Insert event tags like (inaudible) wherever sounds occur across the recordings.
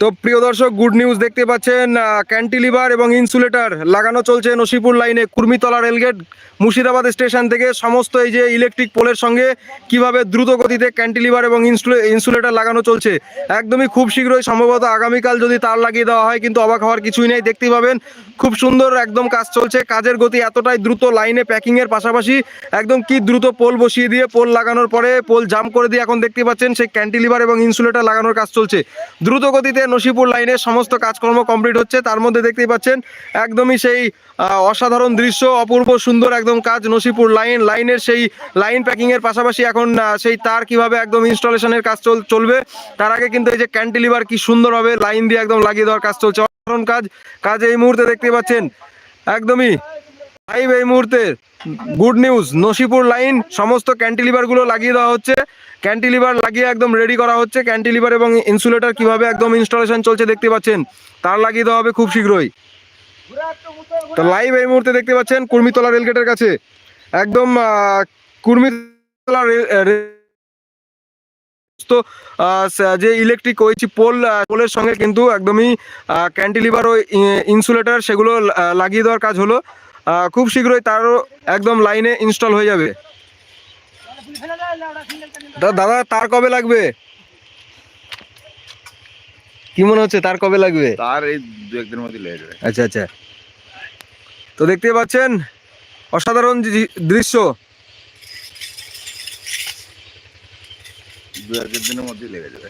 তো প্রিয় দর্শক গুড নিউজ দেখতে পাচ্ছেন ক্যান্টিলিভার এবং ইনসুলেটর লাগানো চলছে নসিপুর লাইনে কুর্মিতলা রেলগেট মুর্শিদাবাদ স্টেশন থেকে। সমস্ত এই যে ইলেকট্রিক পোলের সঙ্গে কীভাবে দ্রুত গতিতে ক্যান্টিলিভার এবং ইনসুলেটার লাগানো চলছে, একদমই খুব শীঘ্রই, সম্ভবত আগামীকাল যদি তার লাগিয়ে দেওয়া হয়, কিন্তু অবাক হওয়ার কিছুই নেই। দেখতেই পাবেন, খুব সুন্দর একদম কাজ চলছে। কাজের গতি এতটাই দ্রুত লাইনে প্যাকিংয়ের পাশাপাশি, একদম কি দ্রুত পোল বসিয়ে দিয়ে পোল লাগানোর পরে পোল জাম করে দিয়ে এখন দেখতে পাচ্ছেন, সেই ক্যান্টিলিভার এবং ইনসুলেটার লাগানোর কাজ চলছে। দ্রুত গতিতে নসিপুর লাইনে সমস্ত কাজকর্ম কমপ্লিট হচ্ছে। তার মধ্যে দেখতেই পাচ্ছেন, একদমই সেই অসাধারণ দৃশ্য, অপূর্ব সুন্দর একদম কাজ নসিপুর লাইন। লাইনের সেই লাইন প্যাকিংয়ের পাশাপাশি এখন সেই তার কীভাবে একদম ইনস্টলেশনের কাজ চল চলবে, তার আগে কিন্তু এই যে ক্যান্টিলিভার কি সুন্দর সুন্দরভাবে লাইন দিয়ে একদম লাগিয়ে দেওয়ার কাজ চলছে। অসাধারণ কাজ কাজ এই মুহূর্তে দেখতে পাচ্ছেন, একদমই লাইভ এই মুহূর্তে গুড নিউজ নসিপুর লাইন, সমস্ত ক্যান্টিলিভারগুলো লাগিয়ে দেওয়া হচ্ছে। ক্যান্টিলিভার লাগিয়ে একদম রেডি করা হচ্ছে। ক্যান্টিলিভার এবং ইনসুলেটর কীভাবে একদম ইনস্টলেশন চলছে দেখতে পাচ্ছেন? তার লাগিয়ে দেওয়া হবে খুব শীঘ্রই। তো লাইভ এই মুহূর্তে দেখতে পাচ্ছেন কুর্মিতলা রেলগেটের কাছে। একদম কুর্মিতলা তো যে ইলেকট্রিক ওইচি পোল পোলের সঙ্গে কিন্তু একদমই ক্যান্টিলিভার ও ইনসুলেটর সেগুলো লাগিয়ে দেওয়ার কাজ হলো। খুব শীঘ্রই তারও একদম লাইনে ইনস্টল হয়ে যাবে। দাদা তার কবে লাগবে? কি মনে হচ্ছে তার কবে লাগবে? তার এই দু একদিনের মধ্যে লেগে যাবে। আচ্ছা আচ্ছা। তো দেখতে পাচ্ছেন অসাধারণ দৃশ্য। দু এক দিনের মধ্যেই লেগে যাবে।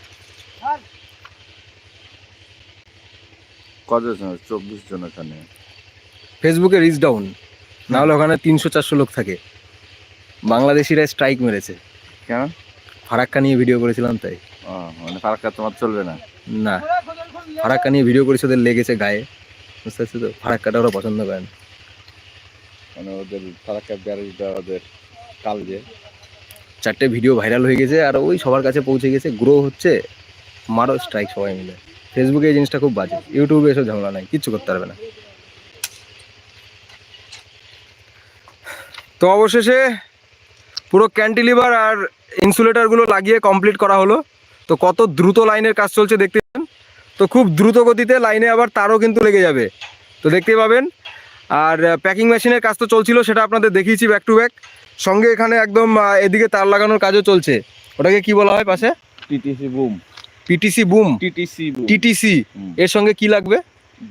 কতজন চব্বিশ জন ওখানে। ফেসবুকে রিচ ডাউন না হলে ওখানে তিনশো চারশো লোক থাকে। বাংলাদেশিরা স্ট্রাইক মেরেছে। কেন? ফারাক্কা নিয়ে ভিডিও করেছিলাম তাই। মানে ফারাক্কা তোমার চলবে না? না। ফারাক্কা নিয়ে ভিডিও করেছে ওদের লেগেছে গায়ে। বুঝতে পারছি তো? ফারাক্কাটা ওরা পছন্দ করেন মানে ওদের ফারাক্কা ব্যারেজটা ওদের কাল যে। চারটে ভিডিও ভাইরাল হয়ে গেছে আর ওই সবার কাছে পৌঁছে গেছে। গ্রো হচ্ছে। মারো স্ট্রাইক সবাই মিলে। ফেসবুকে এই জিনিসটা খুব বাজে। ইউটিউবে এসব ঝামেলা নাই। কিচ্ছু করতে পারবে না। তো অবশেষে পুরো ক্যান্টিলিভার আর ইনসুলেটারগুলো লাগিয়ে কমপ্লিট করা হলো। তো কত দ্রুত লাইনের কাজ চলছে দেখতে পাবেন তো খুব দ্রুত গতিতে লাইনে আবার তারও কিন্তু লেগে যাবে। তো দেখতেই পাবেন। আর প্যাকিং মেশিনের কাজ তো চলছিল সেটা আপনাদের দেখিয়েছি ব্যাক টু ব্যাক সঙ্গে এখানে একদম এদিকে তার লাগানোর কাজও চলছে। ওটাকে কি বলা হয় পাশে? TTC boom PTC boom TTC boom TTC এর সঙ্গে কি লাগবে?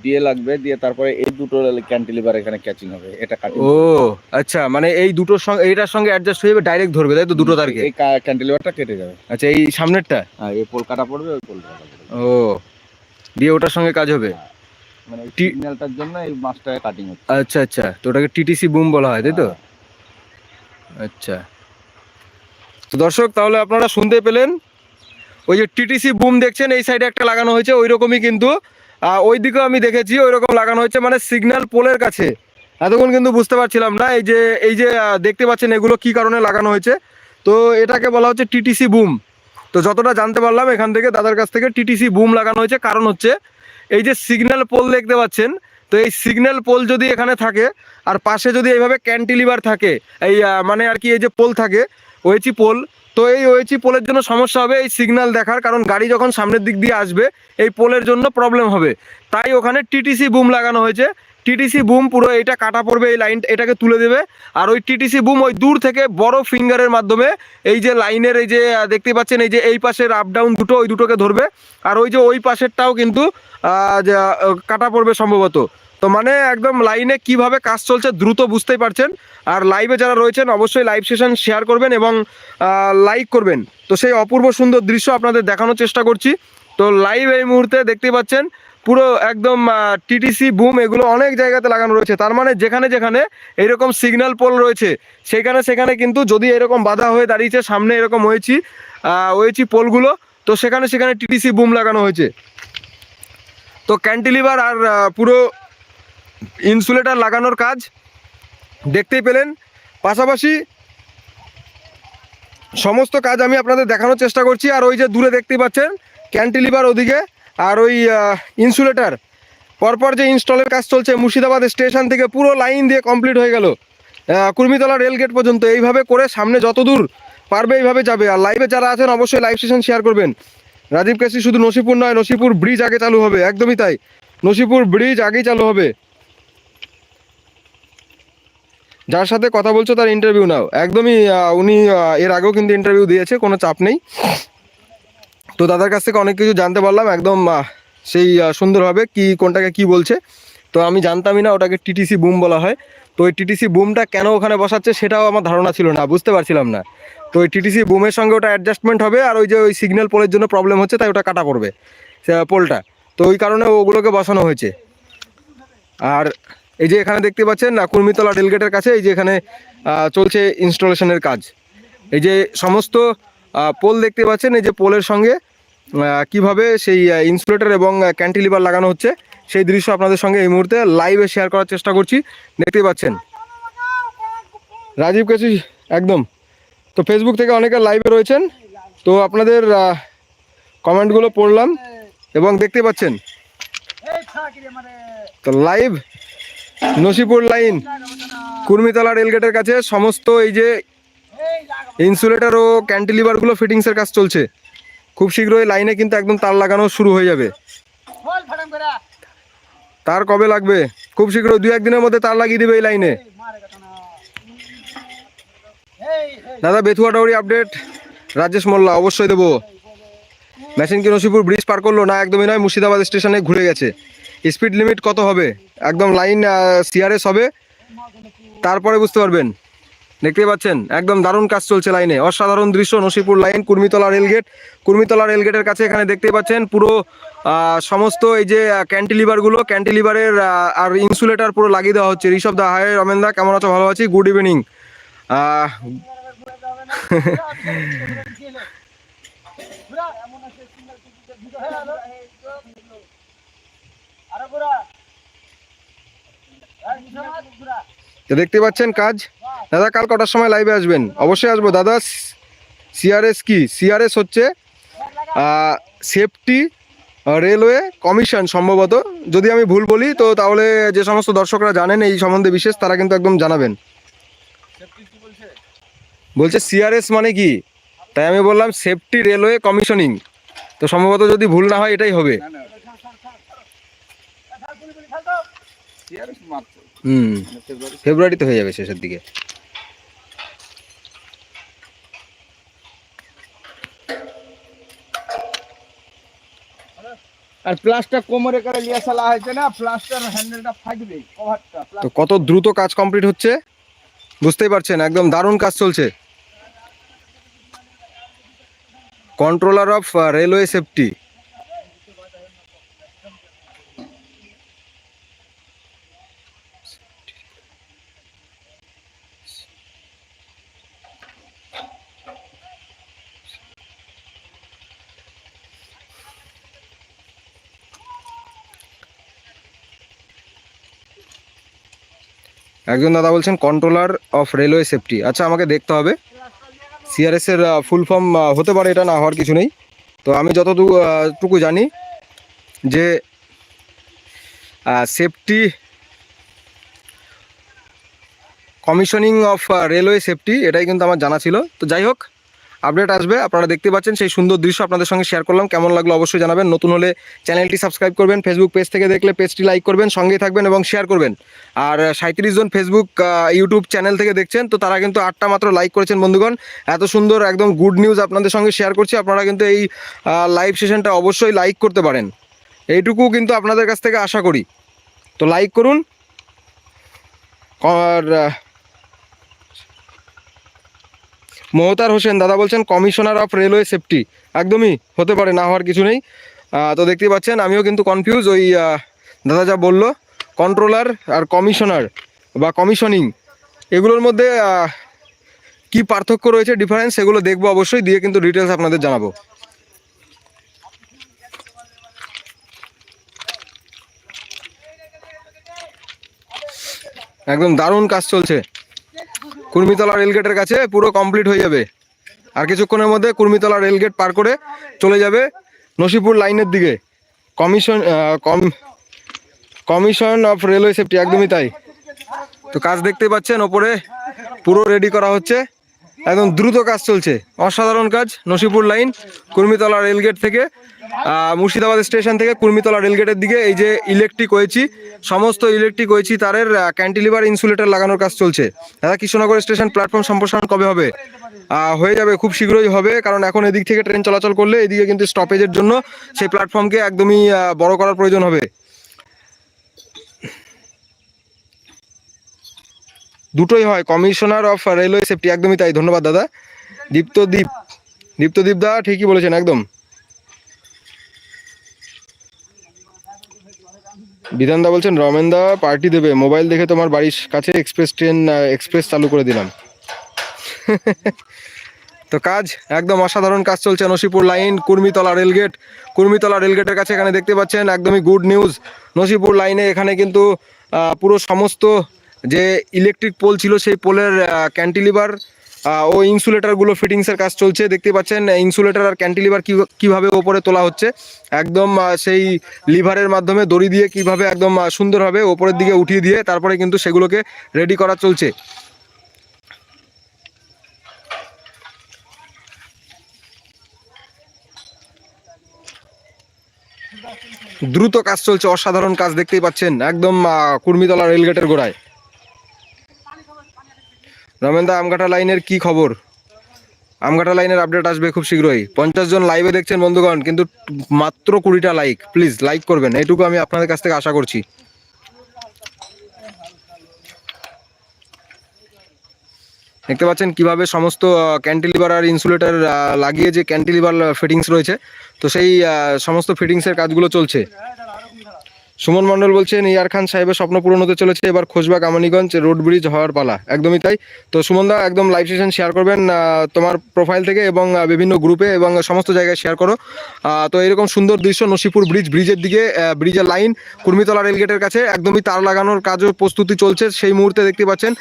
দিয়ে লাগবে দিয়ে তারপরে এই দুটো ক্যান্টিলিভার এখানে ক্যাচিং হবে এটা কাটিং ও আচ্ছা মানে এই দুটোর সঙ্গে এইটার সঙ্গে অ্যাডজাস্ট হয়ে যাবে ডাইরেক্ট ধরবে তাই তো দুটো তারকে এই ক্যান্টিলিভারটা কেটে যাবে। আচ্ছা এই সামনেরটা? আর এই পোল কাটা পড়বে ওই পোল কাটা পড়বে। ও দিয়ে ওটার সঙ্গে কাজ হবে? মানে টি- সিগন্যালটার জন্য এই মাছটা কাটিং হচ্ছে। আচ্ছা আচ্ছা তো ওটাকে টিটিসি বুম বলা হয় তাই তো? আচ্ছা। তো দর্শক তাহলে আপনারা শুনতে পেলেন ওই যে টিটিসি বুম দেখছেন এই সাইডে একটা লাগানো হয়েছে ওই রকমই কিন্তু ওই দিকেও আমি দেখেছি ওই রকম লাগানো হয়েছে মানে সিগন্যাল পোলের কাছে। এতক্ষণ কিন্তু বুঝতে পারছিলাম না, এই যে এই যে দেখতে পাচ্ছেন এগুলো কি কারণে লাগানো হয়েছে। তো এটাকে বলা হচ্ছে টিটিসি বুম তো যতটা জানতে পারলাম, এখান থেকে দাদার কাছ থেকে টিটিসি বুম লাগানো হয়েছে। কারণ হচ্ছে, এই যে সিগন্যাল পোল দেখতে পাচ্ছেন, তো এই সিগন্যাল পোল যদি এখানে থাকে, আর পাশে যদি এইভাবে ক্যান্টিলিভার থাকে, এই মানে আর কি এই যে পোল থাকে ওয়েচি পোল। তো এই ওয়েচি পোলের জন্য সমস্যা হবে, এই সিগন্যাল দেখার, কারণ গাড়ি যখন সামনের দিক দিয়ে আসবে, এই পোলের জন্য প্রবলেম হবে। তাই ওখানে টিটিসি বুম লাগানো হয়েছে। টিটিসি বুম পুরো এটা কাটা পড়বে, এই লাইন এটাকে তুলে দেবে। আর ওই টিটিসি বুম ওই দূর থেকে বড় ফিঙ্গারের মাধ্যমে এই যে লাইনের এই যে দেখতে পাচ্ছেন, এই যে এই পাশের আপ ডাউন দুটো, ওই দুটোকে ধরবে। আর ওই যে ওই পাশেরটাও কিন্তু কাটা পড়বে সম্ভবত। তো মানে একদম লাইনে কীভাবে কাজ চলছে দ্রুত বুঝতেই পারছেন। আর লাইভে যারা রয়েছেন, অবশ্যই লাইভ সেশন শেয়ার করবেন এবং লাইক করবেন। তো সেই অপূর্ব সুন্দর দৃশ্য আপনাদের দেখানোর চেষ্টা করছি। তো লাইভ এই মুহূর্তে দেখতে পাচ্ছেন, পুরো একদম টিটিসি বুম এগুলো অনেক জায়গাতে লাগানো রয়েছে। তার মানে যেখানে যেখানে এইরকম সিগন্যাল পোল রয়েছে, সেখানে সেখানে কিন্তু যদি এরকম বাধা হয়ে দাঁড়িয়েছে, সামনে এরকম হয়েছি হয়েছি পোলগুলো তো সেখানে সেখানে টিটিসি বুম লাগানো হয়েছে। তো ক্যান্টিলিভার আর পুরো ইনসুলেটর লাগানোর কাজ দেখতেই পেলেন। পাশাপাশি সমস্ত কাজ আমি আপনাদের দেখানোর চেষ্টা করছি। আর ওই যে দূরে দেখতেই পাচ্ছেন, ক্যান্টিলিভার ওদিকে আর ওই ইনসুলেটার। পরপর যে ইনস্টলের কাজ চলছে, মুর্শিদাবাদ স্টেশন থেকে পুরো লাইন দিয়ে কমপ্লিট হয়ে গেল। কুর্মিতলা রেলগেট পর্যন্ত। এইভাবে করে সামনে যত দূর পারবে এইভাবে যাবে। আর লাইভে যারা আছেন, অবশ্যই লাইভ স্টেশন শেয়ার করবেন। রাজীব কেসি শুধু নসিপুর নয়, নসিপুর ব্রিজ আগে চালু হবে। একদমই তাই। নসিপুর ব্রিজ আগেই চালু হবে। যার সাথে কথা বলছো তার ইন্টারভিউ নাও। একদমই উনি এর আগেও কিন্তু ইন্টারভিউ দিয়েছে, কোনো চাপ নেই। তো দাদার কাছ থেকে অনেক কিছু জানতে পারলাম, একদম সেই সুন্দরভাবে কি, কোনটাকে কি বলছে। তো আমি জানতামই না, ওটাকে টিটিসি বুম বলা হয়। তো ওই টিটিসি বুমটা কেন ওখানে বসাচ্ছে সেটাও আমার ধারণা ছিল না, বুঝতে পারছিলাম না। তো ওই টিটিসি বুমের সঙ্গে ওটা অ্যাডজাস্টমেন্ট হবে, আর ওই যে ওই সিগন্যাল পোলের জন্য প্রবলেম হচ্ছে, তাই ওটা কাটা পড়বে পোলটা। তো ওই কারণে ওগুলোকে বসানো হয়েছে। আর এই যে এখানে দেখতে পাচ্ছেন না, কুর্মিতলা রেলগেটের কাছে এই যে এখানে চলছে ইনস্টলেশনের কাজ। এই যে সমস্ত পোল দেখতে পাচ্ছেন, এই যে পোলের সঙ্গে কীভাবে সেই ইনসুলেটর এবং ক্যান্টিলিভার লাগানো হচ্ছে, সেই দৃশ্য আপনাদের সঙ্গে এই মুহূর্তে লাইভে শেয়ার করার চেষ্টা করছি। দেখতে পাচ্ছেন। রাজীব কেসি একদম। তো ফেসবুক থেকে অনেকে লাইভে রয়েছেন, তো আপনাদের কমেন্টগুলো পড়লাম এবং দেখতে পাচ্ছেন। তো লাইভ নসিপুর লাইন কুর্মিতলা রেলগেটের কাছে সমস্ত এই যে ইনসুলেটার ও ক্যান্টিলিভারগুলো ফিটিংসের কাজ চলছে। খুব শীঘ্রই লাইনে কিন্তু একদম তার লাগানো শুরু হয়ে যাবে। তার কবে লাগবে? খুব শীঘ্রই দুই একদিনের মধ্যে তার লাগিয়ে দেবে এই লাইনে। দাদা বেথুয়াডাউরি আপডেট রাজেশ মোল্লা অবশ্যই দেবো। মেশিন কি নসিপুর ব্রিজ পার করল? না একদমই নয় মুর্শিদাবাদ স্টেশনে ঘুরে গেছে। স্পিড লিমিট কত হবে? একদম লাইন সিআরএস হবে। তারপরে বুঝতে পারবেন। দেখতেই পাচ্ছেন? একদম দারুণ কাজ চলছে লাইনে। অসাধারণ দৃশ্য, Nasipur line, Kurmitala rail gate Kurmitala রেলগেটের কাছে এখানে দেখতে পাচ্ছেন পুরো সমস্ত এই যে ক্যান্টিলিভারগুলো, ক্যান্টিলিভারের আর ইনসুলেটার পুরো লাগিয়ে দেওয়া হচ্ছে। ঋষভ দা, হায় রমেন দা কেমন আছো? ভালো আছি? Good evening. (laughs) তো দেখতে পাচ্ছেন কাজ? দাদা কাল কটার সময় লাইভে আসবেন? অবশ্যই আসব। দাদা সিআরএস কি? সিআরএস হচ্ছে সেফটি রেলওয়ে কমিশন সম্ভবত। যদি আমি ভুল বলি তো তাহলে যে সমস্ত দর্শকরা জানেন এই সম্বন্ধে বিশেষ তারা কিন্তু একদম জানাবেন। বলছে? সিআরএস মানে কি? তাই আমি বললাম সেফটি রেলওয়ে কমিশনিং তো সম্ভবত যদি ভুল না হয় এটাই হবে। না মার্চ হুম ফেব্রুয়ারি ফেব্রুয়ারিতে হয়ে যাবে শেষের দিকে। আর প্লাসটা কোমরে করে লিয়া সালা হয়েছে না প্লাসটার হ্যান্ডেলটা ফাটবে কভারটা তো কত দ্রুত কাজ কমপ্লিট হচ্ছে? বুঝতেই পারছেন একদম দারুণ কাজ চলছে। কন্ট্রোলার অফ রেলওয়ে সেফটি একজন দাদা বলছেন কন্ট্রোলার অফ রেলওয়ে সেফটি আচ্ছা আমাকে দেখতে হবে। সিআরএস এর ফুল ফর্ম হতে পারে এটা না হওয়ার কিছু নেই। তো আমি যতটুকু টুকু জানি যে safety commissioning of railway safety এটাই কিন্তু আমার জানা ছিল। তো যাই হোক আপডেট আসবে। আপনারা দেখতে পাচ্ছেন সেই সুন্দর দৃশ্য আপনাদের সঙ্গে শেয়ার করলাম। কেমন লাগল অবশ্যই জানাবেন। নতুন হলে চ্যানেলটি সাবস্ক্রাইব করবেন ফেসবুক পেজ থেকে দেখলে পেজটি লাইক করবেন, সঙ্গেই থাকবেন এবং শেয়ার করবেন। আর সাঁত্রিশ জন ফেসবুক ইউটিউব চ্যানেল থেকে দেখছেন, তো তারা কিন্তু আটটা মাত্র লাইক করেছেন বন্ধুগণ। এত সুন্দর একদম গুড নিউজ আপনাদের সঙ্গে শেয়ার করছি। আপনারা কিন্তু এই লাইভ সেশনটা অবশ্যই লাইক করতে পারেন। এইটুকু কিন্তু আপনাদের কাছ থেকে আশা করি। তো লাইক করুন। আর আহ, মহতার হোসেন দাদা বলছেন কমিশনার অফ রেলওয়ে সেফটি। একদমই হতে পারে না হওয়ার কিছু নেই। তো দেখতেই পাচ্ছেন আমিও কিন্তু কনফিউজ ওই দাদা যা বলল কন্ট্রোলার আর কমিশনার বা কমিশনিং এগুলোর মধ্যে কি পার্থক্য রয়েছে ডিফারেন্স সেগুলো দেখব অবশ্যই দিয়ে কিন্তু ডিটেলস আপনাদের জানাব। একদম দারুণ কাজ চলছে। কুর্মিতলা রেলগেটের কাছে পুরো কমপ্লিট হয়ে যাবে। আর কিছুক্ষণের মধ্যে কুর্মিতলা রেলগেট পার করে চলে যাবে নসিপুর লাইনের দিকে। Commission com commission of railway safety একদমই তাই। তো কাজ দেখতে পাচ্ছেন, ওপরে পুরো রেডি করা হচ্ছে। একদম দ্রুত কাজ চলছে। অসাধারণ কাজ, নসিপুর লাইন, কুর্মিতলা রেলগেট থেকে। মুর্শিদাবাদ স্টেশন থেকে কুর্মিতলা রেলগেটের দিকে এই যে ইলেকট্রিক ওয়েছি সমস্ত ইলেকট্রিক ওয়েছি তারের ক্যান্টিলিভার ইনসুলেটর লাগানোর কাজ চলছে। দাদা, কৃষ্ণনগর স্টেশন প্ল্যাটফর্ম সম্প্রসারণ কবে হবে? হয়ে যাবে খুব শীঘ্রই হবে, কারণ এখন এদিক থেকে ট্রেন চলাচল করলে এদিকে কিন্তু স্টপেজের জন্য সেই প্ল্যাটফর্মকে একদমই বড় করার প্রয়োজন হবে। দুটোই হয়, কমিশনার অফ রেলওয়ে সেফটি একদমই তাই, ধন্যবাদ দাদা। দীপ্তদীপ দীপ্তদীপ দা, ঠিকই বলেছেন, একদম। বিধান দা বলছেন, রমেন দা পার্টি দেবে মোবাইল দেখে তোমার বাড়ির কাছে এক্সপ্রেস ট্রেন এক্সপ্রেস চালু করে দিলাম। (laughs) তো কাজ, একদম অসাধারণ কাজ চলছে, Nasipur line Kurmitala rail gate Kurmitala রেলগেটের কাছে এখানে দেখতে পাচ্ছেন, একদমই গুড নিউজ নসিপুর লাইনে এখানে কিন্তু পুরো সমস্ত যে ইলেকট্রিক পোল ছিল, সেই পোলের ক্যান্টিলিভার ও ইনসুলেটারগুলো ফিটিংসের কাজ চলছে দেখতে পাচ্ছেন। ইনসুলেটর আর ক্যান্টিলিভার কীভাবে ওপরে তোলা হচ্ছে? একদম সেই লিভারের মাধ্যমে দড়ি দিয়ে কীভাবে একদম সুন্দরভাবে ওপরের দিকে উঠিয়ে দিয়ে তারপরে কিন্তু সেগুলোকে রেডি করা চলছে। দ্রুত কাজ চলছে, অসাধারণ কাজ দেখতেই পাচ্ছেন। একদম কুর্মিতলা রেলগেটের গোড়ায়। রমেনদা আমঘাটা লাইনের কি খবর? আমঘাটা লাইনের আপডেট আসবে খুব শীঘ্রই। পঞ্চাশ জন লাইভে দেখছেন বন্ধুগণ, কিন্তু মাত্র কুড়িটা লাইক প্লিজ লাইক করবেন। এইটুকু আমি আপনাদের কাছ থেকে আশা করছি। দেখতে পাচ্ছেন কীভাবে সমস্ত ক্যান্টিলিভার আর ইনসুলেটর লাগিয়ে যে ক্যান্টিলিভার ফিটিংস রয়েছে, তো সেই সমস্ত ফিটিংসের কাজগুলো চলছে। সুমন মণ্ডল বলছেন, ইয়ার খান সাহেবের স্বপ্ন পূরণ হতে চলেছে, এবার খোঁজবা কামানিগঞ্জ রোড ব্রিজ হওয়ার পালা। একদমই তাই। তো সুমন দা, একদম লাইভ সেশন শেয়ার করবেন তোমার প্রোফাইল থেকে এবং বিভিন্ন গ্রুপে এবং সমস্ত জায়গায় শেয়ার করো। তো এরকম সুন্দর দৃশ্য নসিপুর ব্রিজ ব্রিজের দিকে ব্রিজের লাইন কুর্মিতলা রেলগেটের কাছে। একদমই তার লাগানোর কাজও প্রস্তুতি চলছে, সেই মুহূর্তে দেখতে পাচ্ছেন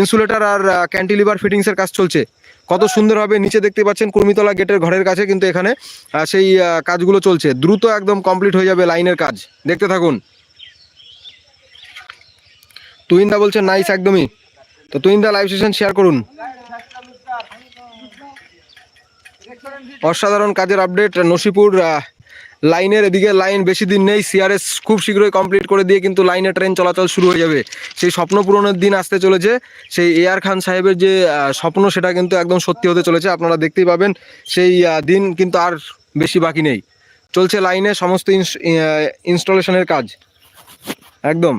ইনসুলেটর আর ক্যান্টিলিভার ফিটিংসের কাজ চলছে। কত সুন্দর হবে, নিচে দেখতে পাচ্ছেন কুর্মিতলা গেটের ঘরের কাছে কিন্তু এখানে সেই কাজগুলো চলছে। দ্রুত একদম কমপ্লিট হয়ে যাবে লাইনের কাজ। দেখতে থাকুন। তুহিনদা বলছেন নাইস একদমই। তো তুহিনদা লাইভ সেশন শেয়ার করুন। অসাধারণ কাজের আপডেট নসিপুর লাইনের এদিকে লাইন বেশি দিন নেই সিআরএস খুব শীঘ্রই কমপ্লিট করে দিয়ে কিন্তু লাইনে ট্রেন চলাচল শুরু হয়ে যাবে। সেই স্বপ্ন পূরণের দিন আসতে চলেছে। সেই এআর খান সাহেবের যে স্বপ্ন সেটা কিন্তু একদম সত্যি হতে চলেছে, আপনারা দেখতেই পাবেন। সেই দিন কিন্তু আর বেশি বাকি নেই। চলছে লাইনে সমস্ত ইনস্টলেশনের কাজ। একদম।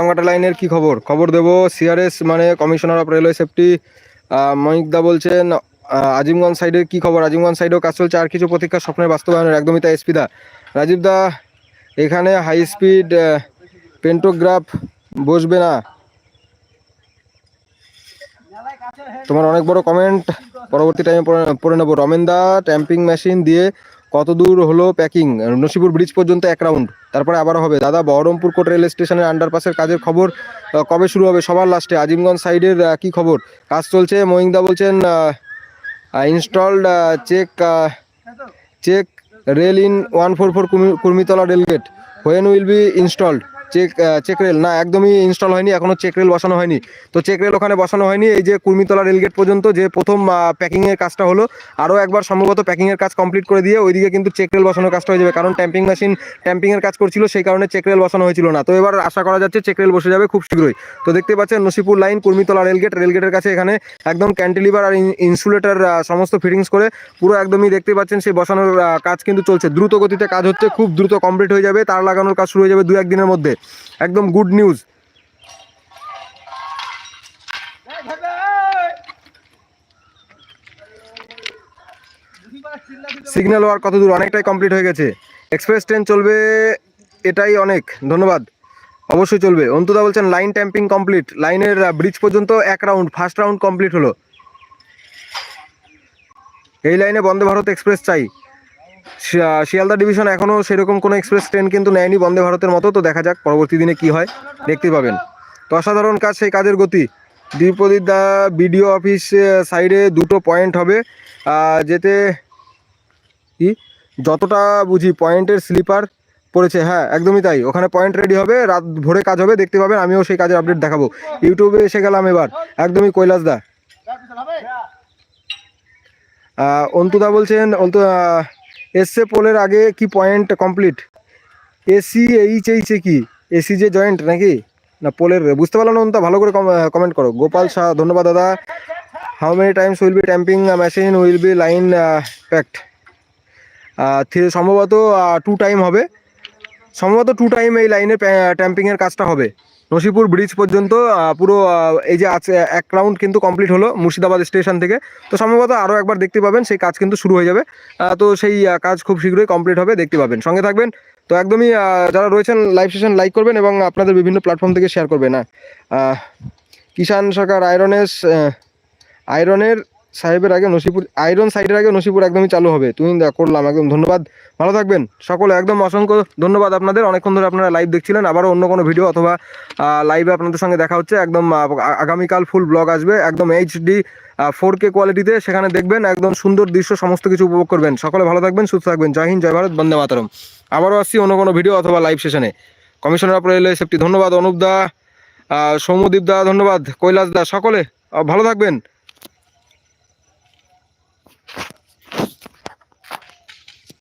আমঘাটা লাইনের কি খবর? খবর দেবো সিআরএস মানে কমিশনার অফ রেলওয়ে সেফটি মহিকদা বলছেন আজিমগঞ্জ সাইডের কি খবর? আজিমগঞ্জ সাইডেও কাজ চলছে, আর কিছু প্রতীক্ষা স্বপ্নের বাস্তবায়নের, একদমই তাই এসপি দা। রাজীব দা, এখানে হাই স্পিড পেন্টোগ্রাফ বসবে না। তোমার অনেক বড় কমেন্ট পরবর্তী টাইমে পড়ে নেব। রমেন দা ট্যাম্পিং মেশিন দিয়ে কত দূর হলো প্যাকিং? নসিপুর ব্রিজ পর্যন্ত এক রাউন্ড। তারপরে আবার হবে। দাদা, বহরমপুর কোট রেল স্টেশনের আন্ডারপাসের কাজের খবর কবে শুরু হবে? সবার লাস্টে আজিমগঞ্জ সাইডের কি খবর? কাজ চলছে। মহিন্দা বলছেন installed check check rail in one four four Kurmitala rail gate when will be installed check check rail. না, একদমই ইনস্টল হয়নি এখনও চেক রেল বসানো হয়নি। তো চেক রেল ওখানে বসানো হয়নি, এই যে কুর্মিতলা রেলগেট পর্যন্ত যে প্রথম প্যাকিংয়ের কাজটা হলো, আরও একবার সম্ভবত প্যাকিংয়ের কাজ কমপ্লিট করে দিয়ে ওইদিকে কিন্তু চেক রেল বসানোর কাজটা হয়ে যাবে, কারণ ট্যাম্পিং মেশিন ট্যাম্পিংয়ের কাজ করছিল, সেই কারণে চেক রেল বসানো হয়েছিল না। তো এবার আশা করা যাচ্ছে চেক রেল বসে যাবে খুব শীঘ্রই। তো দেখতে পাচ্ছেন নসিপুর লাইন কুর্মিতলা রেলগেট, রেলগেটের কাছে এখানে একদম ক্যান্টিলিভার আর ইনসুলেটর সমস্ত ফিটিংস করে পুরো একদমই দেখতে পাচ্ছেন সেই বসানোর কাজ কিন্তু চলছে। দ্রুত গতিতে কাজ হচ্ছে, খুব দ্রুত কমপ্লিট হয়ে যাবে, তার লাগানোর কাজ শুরু হয়ে যাবে দু একদিনের মধ্যে। একদম গুড নিউজ। সিগন্যাল ওয়ার কত দূর, অনেকটাই কমপ্লিট হয়ে গেছে। এক্সপ্রেস ট্রেন চলবে এটাই অনেক, ধন্যবাদ। অবশ্যই চলবে। অন্তুদা বলছেন লাইন ট্যাম্পিং কমপ্লিট লাইনের ব্রিজ পর্যন্ত এক রাউন্ড ফার্স্ট রাউন্ড কমপ্লিট হলো। এই লাইনে বন্দে ভারত এক্সপ্রেস চাই। শিয়ালদা ডিভিশন এখনও সেরকম কোনো এক্সপ্রেস ট্রেন কিন্তু নেয়নি বন্দে ভারতের মতো, তো দেখা যাক পরবর্তী দিনে কি হয়। দেখতে পাবেন। তো অসাধারণ কাজ সেই কাজের গতি। দ্বিপদী দা বিডিও অফিস সাইডে দুটো পয়েন্ট হবে। যেতে কি? যতটা বুঝি পয়েন্টের স্লিপার পড়েছে হ্যাঁ একদমই তাই। ওখানে পয়েন্ট রেডি হবে, রাত ভোরে কাজ হবে, দেখতে পাবেন, আমিও সেই কাজের আপডেট দেখাবো। ইউটিউবে এসে গেলাম এবার, একদমই কৈলাস দা। অন্তুদা বলছেন, অন্তু এসছে পোলের আগে কি point complete AC H H কি? এসি যে জয়েন্ট নাকি? না, পোলের বুঝতে পারলাম না ভালো করে কমেন্ট করো। গোপাল শাহ, ধন্যবাদ দাদা। How many times will be tamping machine will be line packed সম্ভবত টু টাইম হবে। সম্ভবত টু টাইম এই লাইনে ট্যাম্পিংয়ের কাজটা হবে। নসিপুর ব্রিজ পর্যন্ত পুরো এই যে আছে, এক রাউন্ড কিন্তু কমপ্লিট হলো মুর্শিদাবাদ স্টেশন থেকে। তো সম্ভবত আরও একবার দেখতে পাবেন, সেই কাজ কিন্তু শুরু হয়ে যাবে। তো সেই কাজ খুব শীঘ্রই কমপ্লিট হবে, দেখতে পাবেন। সঙ্গে থাকবেন। তো একদমই যারা রয়েছেন লাইভ সেশন, লাইক করবেন এবং আপনাদের বিভিন্ন প্ল্যাটফর্ম থেকে শেয়ার করবেন। না কিষান সরকার আয়রনের আয়রনের সাহেবের আগে নসিপুর আয়রন সাইডের আগে নসিপুর একদমই চালু হবে। তুমি করলাম একদম ধন্যবাদ। ভালো থাকবেন। সকলে একদম অসংখ্য ধন্যবাদ আপনাদের। অনেকক্ষণ ধরে আপনারা লাইভ দেখছিলেন। আবারও অন্য কোনো ভিডিও অথবা লাইভে আপনাদের সঙ্গে দেখা হচ্ছে। একদম আগামীকাল ফুল ব্লগ আসবে। একদম এইচডি ফোর কে কোয়ালিটিতে সেখানে দেখবেন। একদম সুন্দর দৃশ্য সমস্ত কিছু উপভোগ করবেন। সকলে ভালো থাকবেন সুস্থ থাকবেন। জয় হিন্দ জয় ভারত বন্দে মাতরম। আবারও আসছি অন্য কোনো ভিডিও অথবা লাইভ সেশনে কমিশনার অফ রেলওয়ে সেফটি ধন্যবাদ। অনুপ দা আহ, সৌম্যদীপ দা ধন্যবাদ। কৈলাস দা সকলে ভালো থাকবেন।